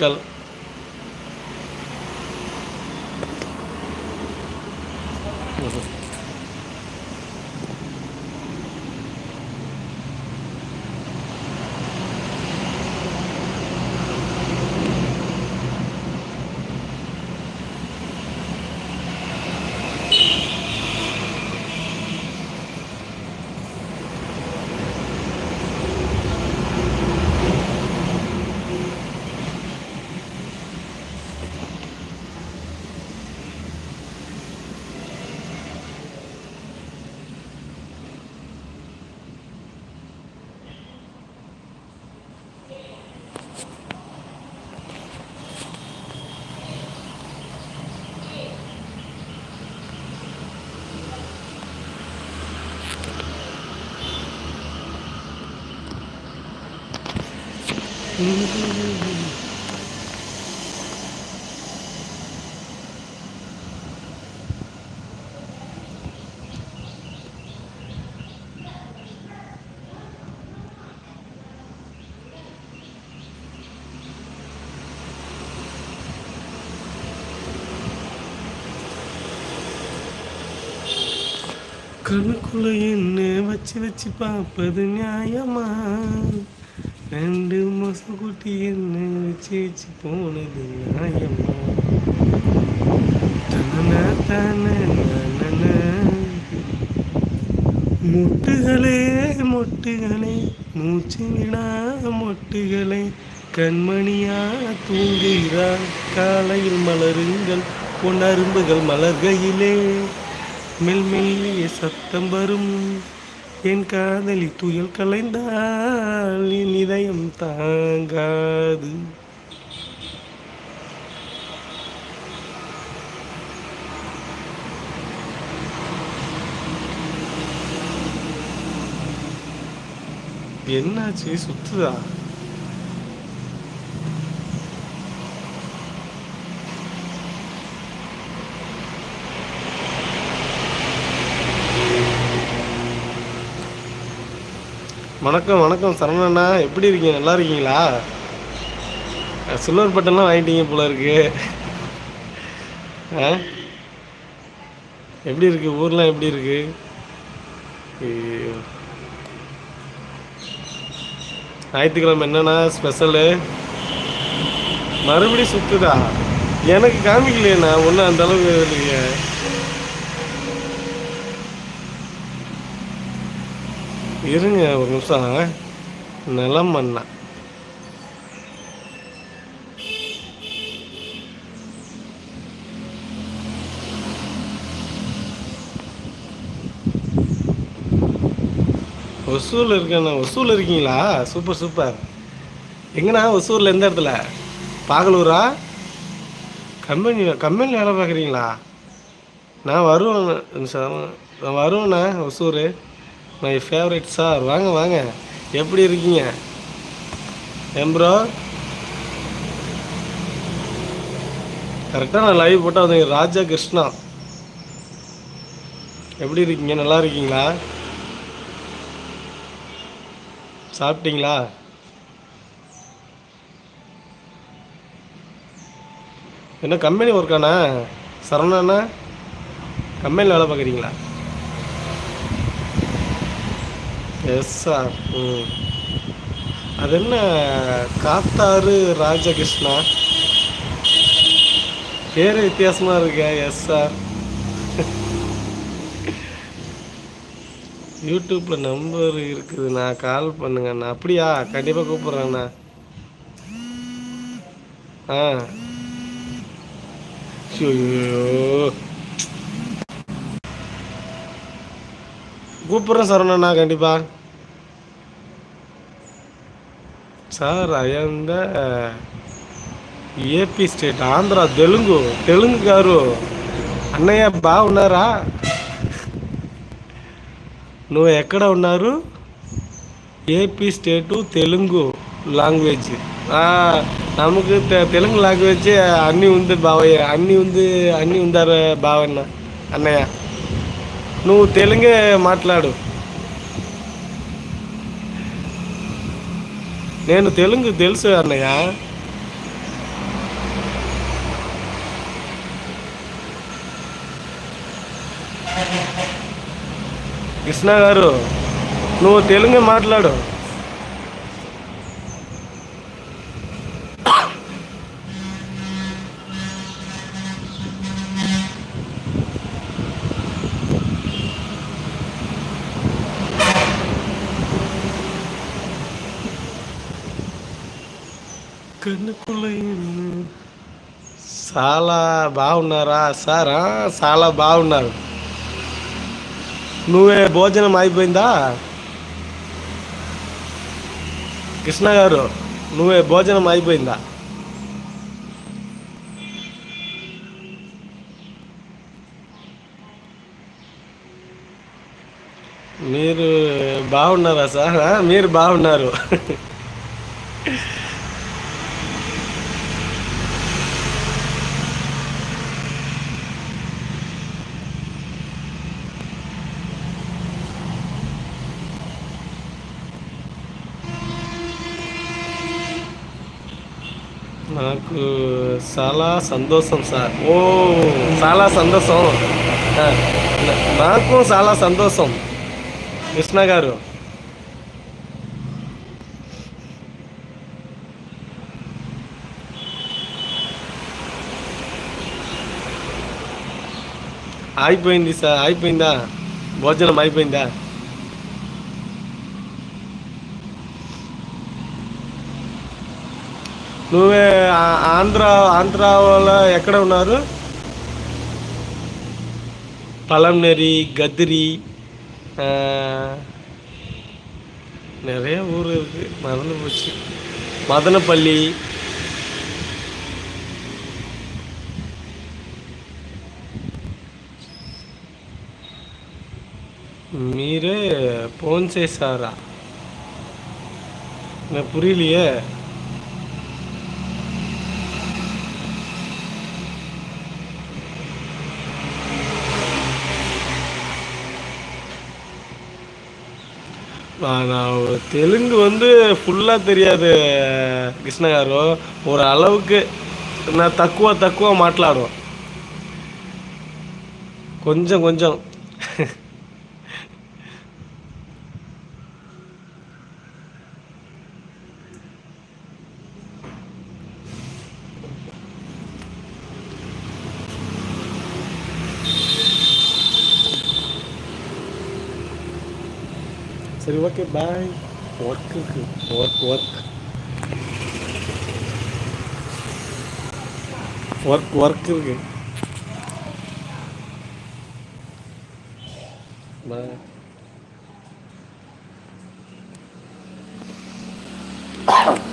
कल Mm-hmm. கண்ணுக்குள்ள என்ன வச்சு வச்சு பார்ப்பது நியாயமா? ரெண்டு மாதம் குட்டி என்ன வச்சு வச்சு போனது நியாயமா தனன தனன மொட்டுகளே மொட்டுகளே மூச்சு விடா மொட்டுகளே. கண்மணியா தூங்குகிறார் காலையில் மலருங்கள் பொன்னரும்புகள் மலர்கையிலே. மெல்மெல்லிய சத்தம் வரும் என் காதலி துயல் கலைந்தார். இதயம் தாங்காது. என்னாச்சு? சுத்துதா? வணக்கம் வணக்கம். சரணண்ணா எப்படி இருக்கீங்க? நல்லா இருக்கீங்களா? சில்வர் பட்டன்லாம் வாங்கிட்டீங்க போல இருக்கு. ஆ? எப்படி இருக்கு? ஊர்லாம் எப்படி இருக்கு? ஞாயிற்றுக்கிழமை என்னண்ணா? ஸ்பெஷலு? மறுபடியும் சுத்துதா? எனக்கு காமிக்கலையேண்ணா. ஒன்றும் அந்தளவுக்கு இருங்க ஒரு நிமிஷம். நிலம் மண்ணா ஒசூரில் இருக்கேண்ணா. ஒசூரில் இருக்கீங்களா? Super super. எங்கண்ணா ஒசூரில் எந்த இடத்துல? பாகலூரா? கம்பெனி கம்பெனியில் வேலை பார்க்குறீங்களா? நான் வருவேன் நான் வருவேண்ணா ஒசூர். மை ஃபேவரட் சார் வாங்க வாங்க. எப்படி இருக்கீங்க? எம்ப்ரோ கரெக்டாக நான் லைவ் போட்டால் வந்தீங்க ராஜா கிருஷ்ணா. எப்படி இருக்கீங்க? நல்லா இருக்கீங்களா? சாப்பிட்டீங்களா? என்ன கம்பெனி ஒர்க்காண்ணா சரவணாண்ணா கம்பெனியில் வேலை பார்க்குறீங்களா? எஸ் சார் ம் அது என்ன காத்தாறு ராஜகிருஷ்ணா? பேர் வித்தியாசமாக இருக்கே. எஸ் சார் யூடியூப்பில் நம்பர் இருக்குதுண்ணா கால் பண்ணுங்கண்ணா அப்படியா? கண்டிப்பாக கூப்பிட்றேண்ணா ஆ. ஐயோ கூப்பிட்றேன் சரவணண்ணா கண்டிப்பாக sir I'm AP state Andhra Telugu Telugu గారు. అన్నయ్య బాగున్నారా? నువ్వు ఎక్కడ ఉన్నారు? AP state Telugu language. నమ్మకు తెలుగు లాంగ్వేజ్ అన్నీ ఉంది బావయ్య అన్నీ ఉంది అన్నీ ఉందారు బావన్న అన్నయ్య. నువ్వు తెలుగే మాట్లాడు. నేను తెలుగు తెలుసు అన్నయ్య. కృష్ణ గారు నువ్వు తెలుగు మాట్లాడు. చాలా బాగున్నారా? సారా? చాలా బాగున్నారు. నువ్వే భోజనం అయిపోయిందా? కృష్ణ గారు నువ్వే భోజనం అయిపోయిందా? మీరు బాగున్నారా సార్? మీరు బాగున్నారు. నాకు చాలా సంతోషం సార్. ఓ చాలా సంతోషం. నాకు చాలా సంతోషం. కృష్ణ గారు. అయిపోయింది సార్ అయిపోయిందా భోజనం అయిపోయిందా నువ్వే ఆంధ్ర ఆంధ్రాలో ఎక్కడ ఉన్నారు? పలంనేరి గద్దిరి நிறைய ஊர் இருக்குது மறந்து போச்சு மதனப்பள்ளி மீரே போன்சே சாரா எனக்கு புரியலையே நான் தெலுங்கு வந்து ஃபுல்லாக தெரியாது கிருஷ்ண ஒரு அளவுக்கு நான் தக்குவா தக்குவா మాట్లాడడం கொஞ்சம் கொஞ்சம். Sabi, wag kayo, bye. Walk, walk, walk. Work, work करके बाय Oh.